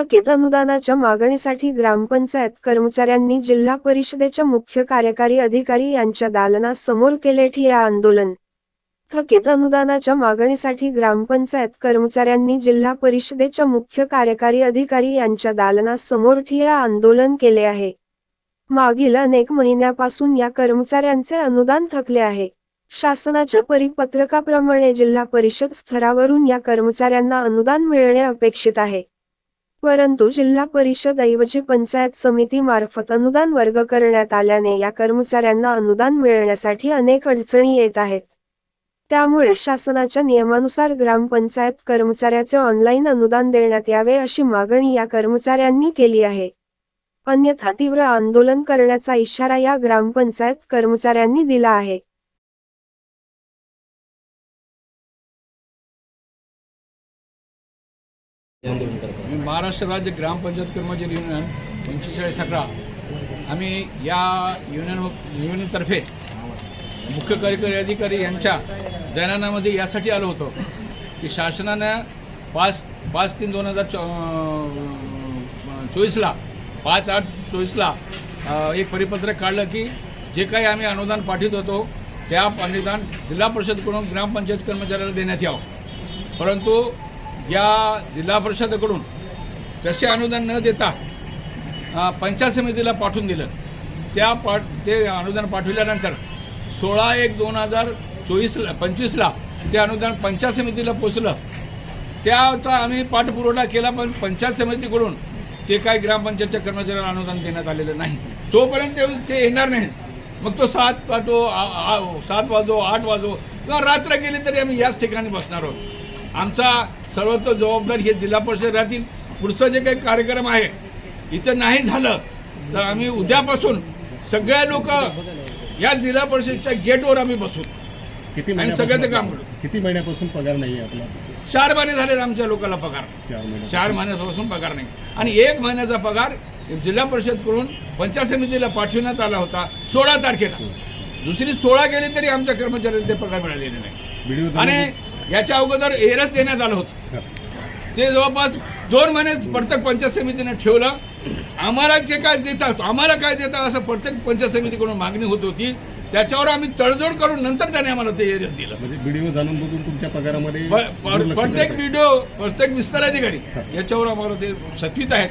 थकीत अनुदानाच्या मागणीसाठी ग्रामपंचायत कर्मचाऱ्यांनी जिल्हा परिषदेच्या मुख्य कार्यकारी अधिकारी यांच्या दालनासमोर केले ठिया आंदोलन. थकीत अनुदानाच्या मागणीसाठी ग्रामपंचायत कर्मचाऱ्यांनी जिल्हा परिषदेच्या मुख्य कार्यकारी अधिकारी यांच्या दालनासमोर ठिया आंदोलन केले आहे. मागील अनेक महिन्यापासून या कर्मचाऱ्यांचे अनुदान थकले आहे. शासनाच्या परिपत्रकाप्रमाणे जिल्हा परिषद स्तरावरून या कर्मचाऱ्यांना अनुदान मिळणे अपेक्षित आहे. परंतु जिल्हा परिषद ऐवजी पंचायत समिती मार्फत अनुदान वर्ग करण्यात आल्याने या कर्मचाऱ्यांना अनुदान मिळण्यासाठी अनेक अडचणी येत आहेत. त्यामुळे शासनाच्या नियमानुसार ग्रामपंचायत कर्मचाऱ्याचे ऑनलाईन अनुदान देण्यात यावे अशी मागणी या कर्मचाऱ्यांनी केली आहे. अन्यथा तीव्र आंदोलन करण्याचा इशारा या ग्रामपंचायत कर्मचाऱ्यांनी दिला आहे. मी महाराष्ट्र राज्य ग्रामपंचायत कर्मचारी युनियन पंचेचाळीस अकरा. आम्ही या युनियन युनियनतर्फे मुख्य कार्यकारी अधिकारी यांच्या दैनानामध्ये यासाठी आलो होतो की शासनानं पाच पाच तीन दोन हजार चो चोवीसला पाच आठ चोवीसला एक परिपत्रक काढलं की जे काही आम्ही अनुदान पाठवित होतो त्या अनुदान जिल्हा परिषदकडून ग्रामपंचायत कर्मचाऱ्याला देण्यात यावं. परंतु या जिल्हा परिषदेकडून तसे अनुदान न देता पंचायत समितीला पाठवून दिलं. त्या पाठ ते अनुदान पाठविल्यानंतर सोळा एक दोन हजार चोवीसला पंचवीसला ते अनुदान पंचायत समितीला पोचलं. त्याचा आम्ही पाठपुरवठा केला पण पंचायत समितीकडून ते काही ग्रामपंचायतच्या कर्मचाऱ्यांना अनुदान देण्यात आलेलं नाही. तोपर्यंत ते- येणार नाही मग तो सात वाजो सात वाजो आठ वाजो किंवा रात्र गेली तरी आम्ही याच ठिकाणी बसणार आहोत. आमचा सर्वत्र जबाबदारी हे जिल्हा परिषद राहतील. पुढचं जे काही कार्यक्रम आहे इथं नाही झालं तर आम्ही उद्यापासून सगळे लोक या जिल्हा परिषदच्या गेटवर आम्ही बसू. किती आणि सगळ्याचं काम करू. किती महिन्यापासून पगार नाही आहे आपला? चार महिने झाले आमच्या लोकांना पगार. चार महिने. चार महिन्यापासून पगार नाही. आणि एक महिन्याचा पगार जिल्हा परिषदकडून पंचायत समितीला पाठविण्यात आला होता सोळा तारखेला. दुसरी सोळा गेली तरी आमच्या कर्मचाऱ्याला ते पगार मिळालेले नाही. आणि याच्या अगोदर एरच देण्यात आलं होतं. ते जवळपास दोन महिने प्रत्येक पंचायत समितीने ठेवलं. आम्हाला जे काय देतात आम्हाला काय देतात असं प्रत्येक पंचायत समितीकडून मागणी होत होती. त्याच्यावर आम्ही तडजोड करून नंतर त्याने आम्हाला ते एरस दिलं. म्हणजे व्हिडिओ जाणून बघून तुमच्या पगारामध्ये प्रत्येक. व्हिडिओ प्रत्येक विस्तार अधिकारी याच्यावर आम्हाला ते सत्वित आहेत.